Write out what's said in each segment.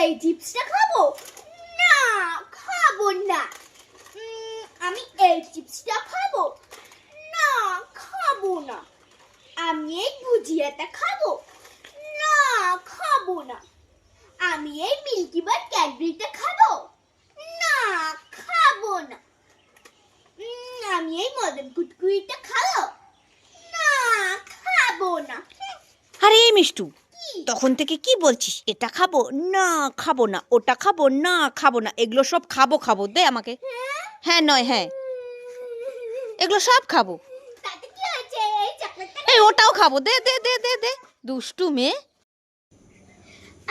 এই চিপসটা খাব? না খাব না। আমি এই চিপসটা খাব। না খাব না। আমি এই ভুজিয়াটা খাব। না খাব না। আমি এই মিল্কি বার ক্যাডবেরিটা খাব। না খাব না। আমি এই মদন কুটকুড়িটা খাব। না খাব না। আরে মিষ্টু তখন থেকে কি বলছিস? এটা খাব? না খাব না। ওটা খাব? না খাব না। এগুলো সব খাব খাব। দে আমাকে। হ্যাঁ নয় হ্যাঁ। এগুলো সব খাব। এই ওটাও খাব। দে দে দে দে দে। দুষ্টু মেয়ে।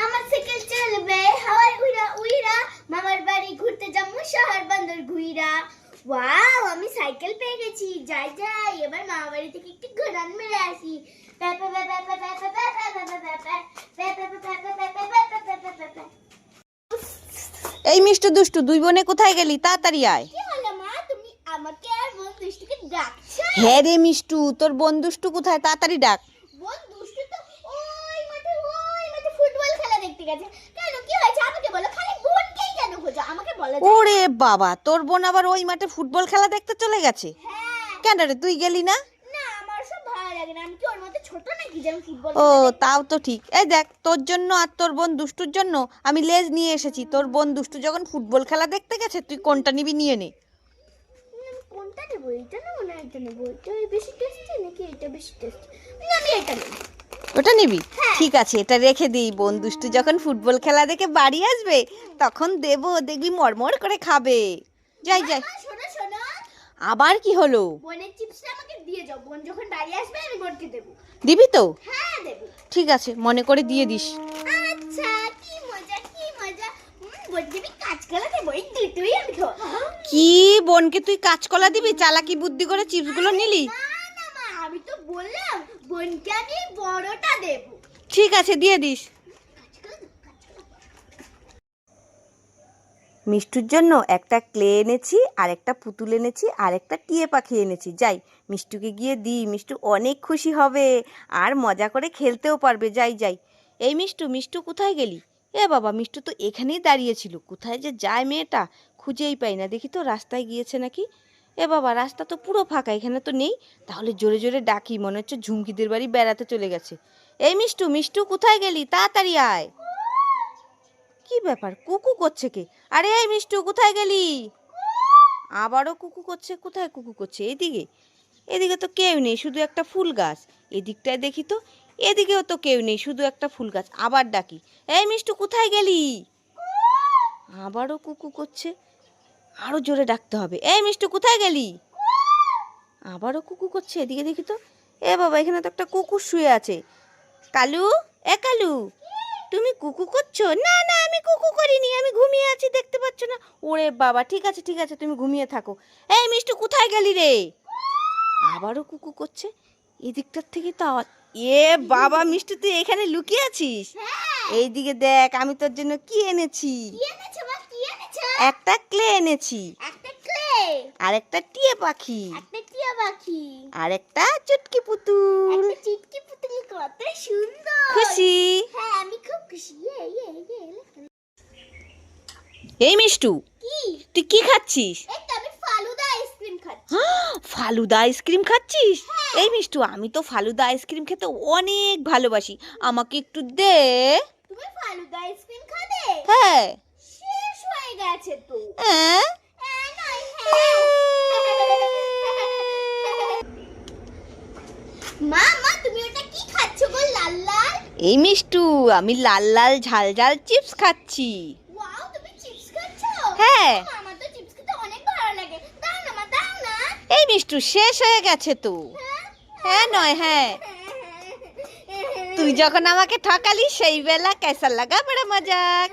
আমার সাইকেল চলবে। হাওয়ায় উইরা উইরা। মামার বাড়ি ঘুরতে যাব শহর বন্দর ঘুইরা। ওয়াও আমি সাইকেল পেয়ে গেছি যাই যাই এবার মামা বাড়ি থেকে একটু ঘোরান মেরে আসি এই মিষ্টু দুষ্টু দুই বোনে কোথায় গেলি তাড়াতাড়ি আয় মা হ্যাঁ রে মিষ্টু তোর বোন দুষ্টু কোথায় তাড়াতাড়ি ডাক বোন দুষ্টু তো ওই মাঠে ওই মাঠে ফুটবল খেলা দেখতে গেছে কেন কি হয়েছে আমাকে বলো খালি বোনকেই কেন খোঁজো আমাকে বলো যে- ওরে বাবা তোর বোন আবার ওই মাঠে ফুটবল খেলা দেখতে চলে গেছে? হ্যাঁ। কেন রে তুই গেলি না? ও তাও তো ঠিক। এই দেখ তোর জন্য আর তোর বোন দুষ্টুর জন্য আমি লেজ নিয়ে এসেছি। তোর বোন দুষ্টু যখন ফুটবল খেলা দেখতে গেছে তুই কোনটা নিবি নিয়ে নে। কোনটা নেব? এটা নেব না এটা নেব? এটা বেশি টেস্টি নাকি এটা বেশি টেস্টি না আমি এটা নেব। ওটা নিবি? হ্যাঁ। ঠিক আছে এটা রেখে দিই বোন দুষ্টু যখন ফুটবল খেলা দেখে বাড়ি আসবে তখন দেবো দেখবি মরমর করে খাবে। যাই যাই। আবার কি হলো? বোনের চিপসটা আমাকে দিয়ে যাও। বোন যখন বাড়ি আসবে আমি বোনকে দেবো। দিবি তো? হ্যাঁ দেবো। ঠিক আছে মনে করে দিয়ে দিস। আচ্ছা কি মজা কি মজা। উম, বোন দিবি কাঁচকলা দেবো এই দুটোই আমি কি বোনকে তুই কাঁচকলা দিবি? চালাকি বুদ্ধি করে চিপসগুলো নিলি? আমি তো বললাম বোনকে আমি বড়টা দেবো। ঠিক আছে, দিয়ে দিস। মিষ্টুর জন্য একটা ক্লে এনেছি আর একটা পুতুল এনেছি আর একটা টিয়ে পাখি এনেছি। যাই, মিষ্টুকে গিয়ে দিই। মিষ্টু অনেক খুশি হবে, আর মজা করে খেলতেও পারবে। যাই যাই। এই মিষ্টু মিষ্টু কোথায় গেলি? এ বাবা, মিষ্টু তো এখানেই দাঁড়িয়েছিল কোথায় যে যায় মেয়েটা, খুঁজেই পাই না। দেখি তো, রাস্তায় গিয়েছে নাকি? এ বাবা, রাস্তা তো পুরো ফাঁকা, এখানে তো নেই। তাহলে জোরে জোরে ডাকি, মনে হচ্ছে ঝুমকিদের বাড়ি বেড়াতে চলে গেছে। এই মিষ্টু মিষ্টু, কোথায় গেলি? তাড়াতাড়ি আয়। কি ব্যাপার? কুকু করছে কে? আরে এই মিষ্টু, কোথায় গেলি? আবারও কুকু করছে, কোথায় কুকু করছে? এদিকে। এদিকে তো কেউ নেই, শুধু একটা ফুল গাছ। এদিকটায় দেখি তো, এদিকেও তো কেউ নেই, শুধু একটা ফুল গাছ। আবার ডাকি, এই মিষ্টু, কোথায় গেলি? আবারও কুকু করছে আরও জোরে ডাকতে হবে। এই মিষ্টু, কোথায় গেলি? আবারও কুকু করছে এদিকে দেখি তো। এ বাবা, এখানে তো একটা কুকুর শুয়ে আছে। কালু, এ কালু, তুমি কুকু করছ? না না, আমি কুকু করিনি, আমি ঘুমিয়ে আছি, দেখতে পাচ্ছ না। ওরে বাবা, ঠিক আছে ঠিক আছে, তুমি ঘুমিয়ে থাকো। এই মিষ্টু, কোথায় গেলি রে? আবারও কুকু করছে। এদিকটার থেকে তো এ বাবা, মিষ্টু, তুই এখানে লুকিয়ে আছিস? এইদিকে দেখ, আমি তোর জন্য কি এনেছি কি এনেছো মা কি এনেছো একটা ক্লে এনেছি। একটা ক্লে। আর একটা টিয়ে পাখি। একটা টিয়া পাখি। আর একটা চুটকি পুতুল। একটা চিটকি পুতুল কত সুন্দর। খুশি? হ্যাঁ আমি খুব খুশি। ইয়ে ইয়ে ইয়ে এই মিষ্টু কি? তুই কি খাচ্ছিস? এই তো আমি ফালুদা আইসক্রিম খাচ্ছি। ফালুদা আইসক্রিম খাচ্ছিস? এই মিষ্টু আমি তো ফালুদা আইসক্রিম খেতে অনেক ভালোবাসি। আমাকে একটু দে। তুমি ফালুদা আইসক্রিম খাবে? হ্যাঁ। হয়ে গেছে তো। হ্যাঁ হ্যাঁ নয় হ্যাঁ। মা মা তুমি ওটা কি খাচ্ছো গো লাল লাল? এই মিষ্টু আমি লাল লাল ঝাল ঝাল চিপস খাচ্ছি। ওয়াও তুমি চিপস খাচ্ছো? হ্যাঁ। আমার তো চিপস খেতে অনেক ভালো লাগে। দাও না মা দাও না। এই মিষ্টু শেষ হয়ে গেছে তো। হ্যাঁ নয় হ্যাঁ। তুই যখন আমাকে ঠকালি সেই বেলা কেসা লাগা বড় মজাক।